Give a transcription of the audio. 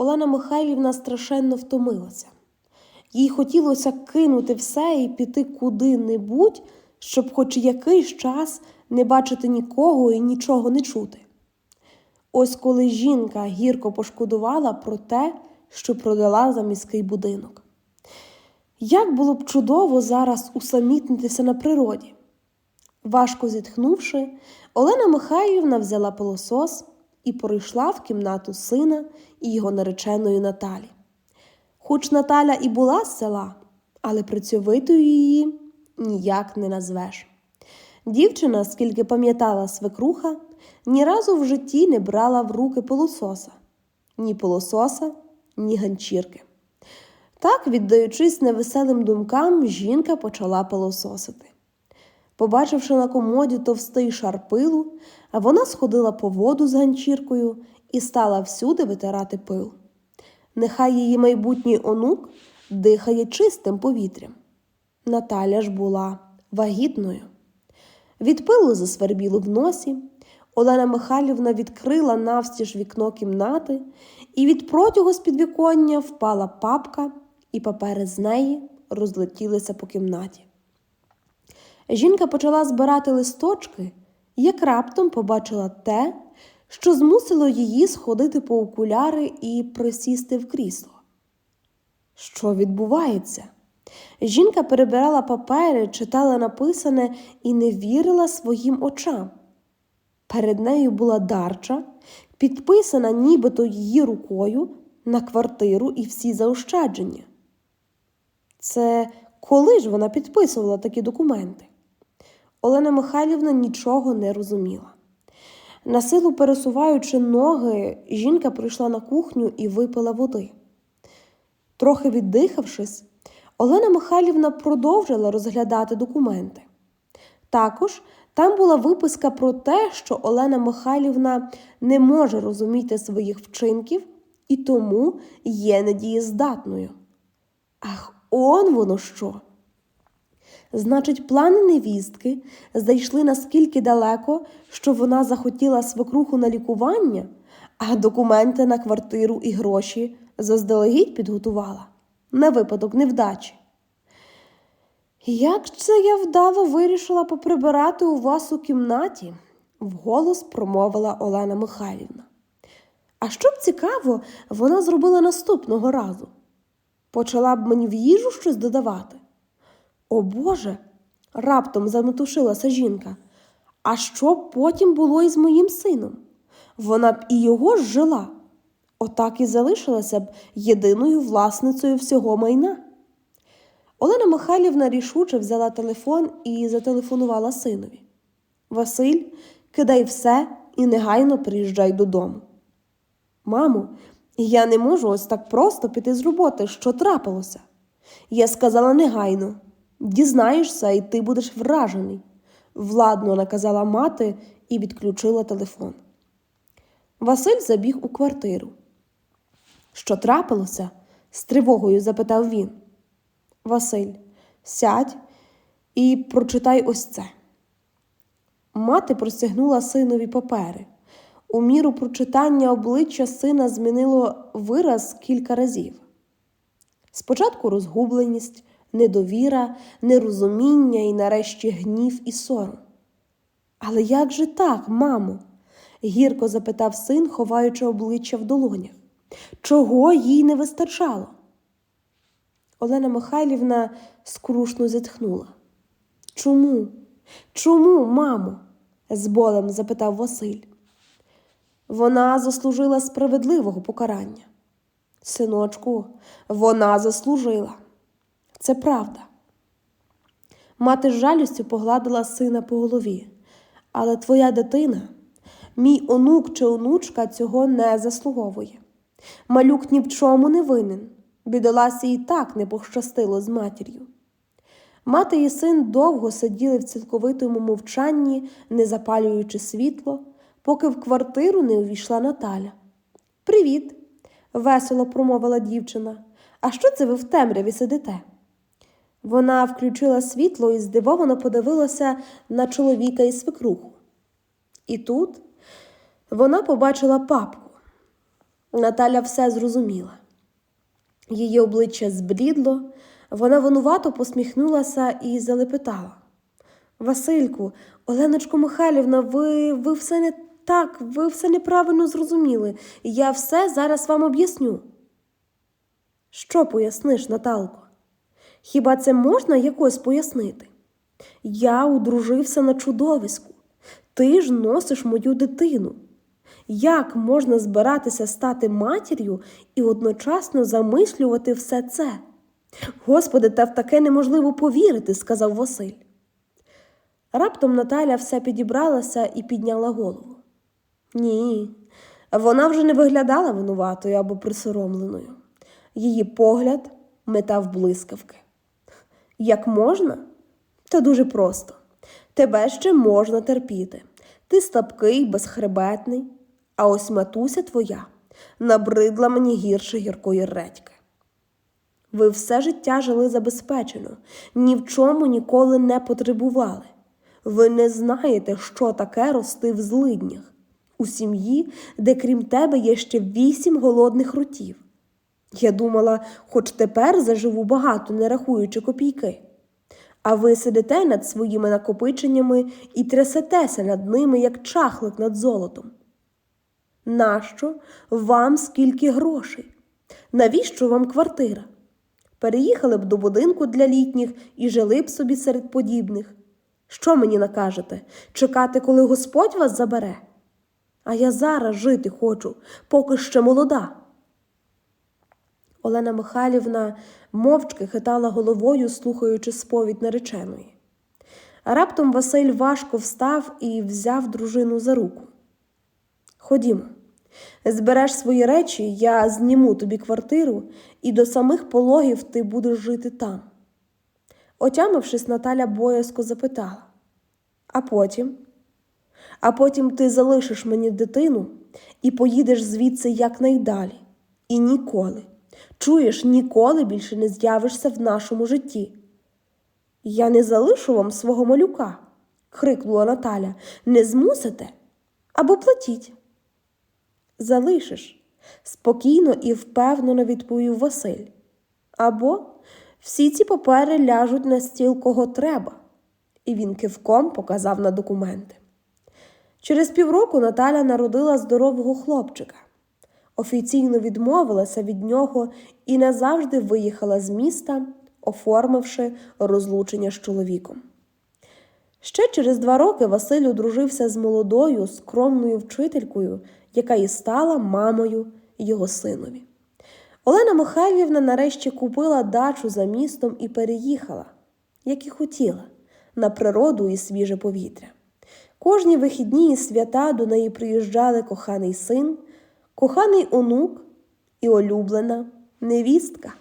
Олена Михайлівна страшенно втомилася. Їй хотілося кинути все і піти куди-небудь, щоб хоч якийсь час не бачити нікого і нічого не чути. Ось коли жінка гірко пошкодувала про те, що продала за міський будинок. Як було б чудово зараз усамітнитися на природі. Важко зітхнувши, Олена Михайлівна взяла пилосос і прийшла в кімнату сина і його нареченої Наталі. Хоч Наталя і була з села, але працьовитою її ніяк не назвеш. Дівчина, скільки пам'ятала свекруха, ні разу в житті не брала в руки пилососа, ні пилососа, ні ганчірки. Так, віддаючись невеселим думкам, жінка почала пилососити. Побачивши на комоді товстий шар пилу, вона сходила по воду з ганчіркою і стала всюди витирати пил. Нехай її майбутній онук дихає чистим повітрям. Наталя ж була вагітною. Від пилу засвербіло в носі. Олена Михайлівна відкрила навстіж вікно кімнати, і від протягу з підвіконня впала папка, і папери з неї розлетілися по кімнаті. Жінка почала збирати листочки, як раптом побачила те, що змусило її сходити по окуляри і присісти в крісло. Що відбувається? Жінка перебирала папери, читала написане і не вірила своїм очам. Перед нею була дарча, підписана нібито її рукою на квартиру і всі заощадження. Це коли ж вона підписувала такі документи? Олена Михайлівна нічого не розуміла. Насилу пересуваючи ноги, жінка прийшла на кухню і випила води. Трохи віддихавшись, Олена Михайлівна продовжила розглядати документи. Також там була виписка про те, що Олена Михайлівна не може розуміти своїх вчинків і тому є недієздатною. Ах, он воно що! Значить, плани невістки зайшли наскільки далеко, що вона захотіла свекруху на лікування, а документи на квартиру і гроші заздалегідь підготувала на випадок невдачі. Як це я вдало вирішила поприбирати у вас у кімнаті? вголос промовила Олена Михайлівна. А що б цікаво, вона зробила наступного разу. Почала б мені в їжу щось додавати. О Боже, раптом заметушилася жінка. А що потім було із моїм сином? Вона б і його ж жила. Отак і залишилася б єдиною власницею всього майна. Олена Михайлівна рішуче взяла телефон і зателефонувала синові. Василь, кидай все і негайно приїжджай додому. Мамо, я не можу ось так просто піти з роботи, що трапилося. Я сказала негайно. Дізнаєшся, і ти будеш вражений, владно наказала мати і відключила телефон. Василь забіг у квартиру. Що трапилося? з тривогою запитав він. Василь, сядь і прочитай ось це. Мати простягнула синові папери. У міру прочитання обличчя сина змінило вираз кілька разів. Спочатку розгубленість, недовіра, нерозуміння і нарешті гнів і сором. Але як же так, мамо? гірко запитав син, ховаючи обличчя в долонях. Чого їй не вистачало? Олена Михайлівна скрушно зітхнула. Чому? Чому, мамо? з болем запитав Василь. Вона заслужила справедливого покарання. Синочку, вона заслужила. Це правда. Мати з жалістю погладила сина по голові, але твоя дитина, мій онук чи онучка цього не заслуговує. Малюк ні в чому не винен. Бідоласі і так не пощастило з матір'ю. Мати і син довго сиділи в цілковитому мовчанні, не запалюючи світло, поки в квартиру не увійшла Наталя. Привіт, весело промовила дівчина. А що це ви в темряві сидите? Вона включила світло і здивовано подивилася на чоловіка і свекруху. І тут вона побачила папку. Наталя все зрозуміла. Її обличчя зблідло, вона винувато посміхнулася і залепетала. Васильку, Оленочко Михайлівна, ви, ви все не так, ви все неправильно зрозуміли. Я все зараз вам об'ясню. Що поясниш, Наталко? Хіба це можна якось пояснити? Я одружився на чудовиську. Ти ж носиш мою дитину. Як можна збиратися стати матір'ю і одночасно замислювати все це? Господи, та в таке неможливо повірити, сказав Василь. Раптом Наталя все підібралася і підняла голову. Ні, вона вже не виглядала винуватою або присоромленою. Її погляд метав блискавки. Як можна? Та дуже просто. Тебе ще можна терпіти. Ти слабкий, безхребетний, а ось матуся твоя набридла мені гірше гіркої редьки. Ви все життя жили забезпечено, ні в чому ніколи не потребували. Ви не знаєте, що таке рости в злиднях, у сім'ї, де крім тебе є ще вісім голодних ротів. Я думала, хоч тепер заживу багато, не рахуючи копійки. А ви сидите над своїми накопиченнями і трясетеся над ними, як чахлик над золотом. Нащо вам скільки грошей? Навіщо вам квартира? Переїхали б до будинку для літніх і жили б собі серед подібних. Що мені накажете? Чекати, коли Господь вас забере? А я зараз жити хочу, поки ще молода. Олена Михайлівна мовчки хитала головою, слухаючи сповідь нареченої. Раптом Василь важко встав і взяв дружину за руку. Ходімо, збереш свої речі, я зніму тобі квартиру, і до самих пологів ти будеш жити там. Отямившись, Наталя боязко запитала. А потім? А потім ти залишиш мені дитину і поїдеш звідси якнайдалі. І ніколи, чуєш, ніколи більше не з'явишся в нашому житті. Я не залишу вам свого малюка, крикнула Наталя. Не змусите або платіть. Залишиш, спокійно і впевнено відповів Василь. Або всі ці папери ляжуть на стіл кого треба, і він кивком показав на документи. Через півроку Наталя народила здорового хлопчика, офіційно відмовилася від нього і назавжди виїхала з міста, оформивши розлучення з чоловіком. Ще через два роки Василь одружився з молодою, скромною вчителькою, яка і стала мамою його синові. Олена Михайлівна нарешті купила дачу за містом і переїхала, як і хотіла, на природу і свіже повітря. Кожні вихідні і свята до неї приїжджали коханий син, коханий онук і улюблена невістка.